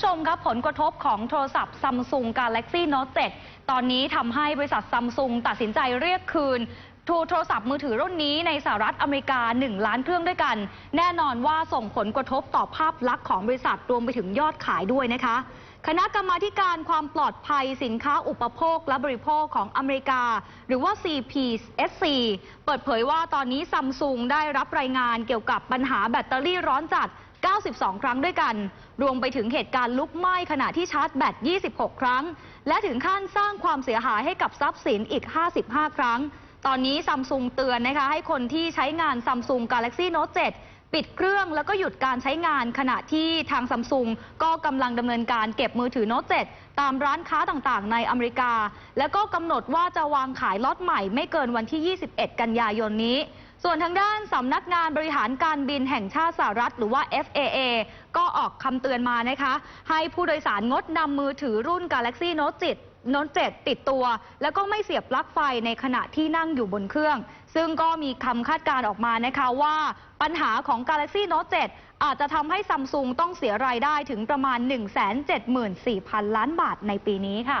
ผู้ชมครับผลกระทบของโทรศัพท์ Samsung Galaxy Note 7 ตอนนี้ทำให้บริษัท Samsung ตัดสินใจเรียกคืนทูโทรศัพท์มือถือรุ่นนี้ในสหรัฐอเมริกา 1 ล้านเครื่องด้วยกัน แน่นอนว่าส่งผลกระทบต่อภาพลักษณ์ของบริษัทรวมไปถึงยอดขายด้วยนะคะ คณะกรรมาการความปลอดภัยสินค้าอุปโภคและบริโภคของอเมริกา หรือว่า CPSC เปิดเผยว่าตอนนี้ซัมซุงได้รับรายงานเกี่ยวกับปัญหาแบตเตอรี่ร้อนจัด 92 ครั้งด้วยกัน รวมไปถึงเหตุการณ์ลุกไหม้ขณะที่ชาร์จแบต 26 ครั้ง และถึงขั้นสร้างความเสียหายให้กับทรัพย์สินอีก 55 ครั้ง ตอนนี้ซัมซุงเตือนนะคะให้คนที่ใช้งานซัมซุง Galaxy Note 7ปิดเครื่องแล้วก็หยุดการใช้งานขณะที่ทางซัมซุงก็กำลังดำเนินการเก็บมือถือโน้ต 7 ตามร้านค้าต่างๆ ในอเมริกา แล้วก็กำหนดว่าจะวางขายล็อตใหม่ไม่เกินวันที่ 21 กันยายนนี้ ส่วนทางด้านสำนักงานบริหารการบินแห่งชาติสหรัฐ หรือว่า FAA ก็ออกคำเตือนมานะคะ ให้ผู้โดยสารงดนำมือถือรุ่น Galaxy Note 7 Note 7ติดตัว แล้วก็ไม่เสียบปลั๊กไฟในขณะที่นั่งอยู่บนเครื่อง ซึ่งก็มีคำคาดการออกมานะคะว่าปัญหาของ Galaxy Note 7 อาจจะทำให้ซัมซุงต้องเสียรายได้ถึงประมาณ 174,000 ล้านบาทในปีนี้ค่ะ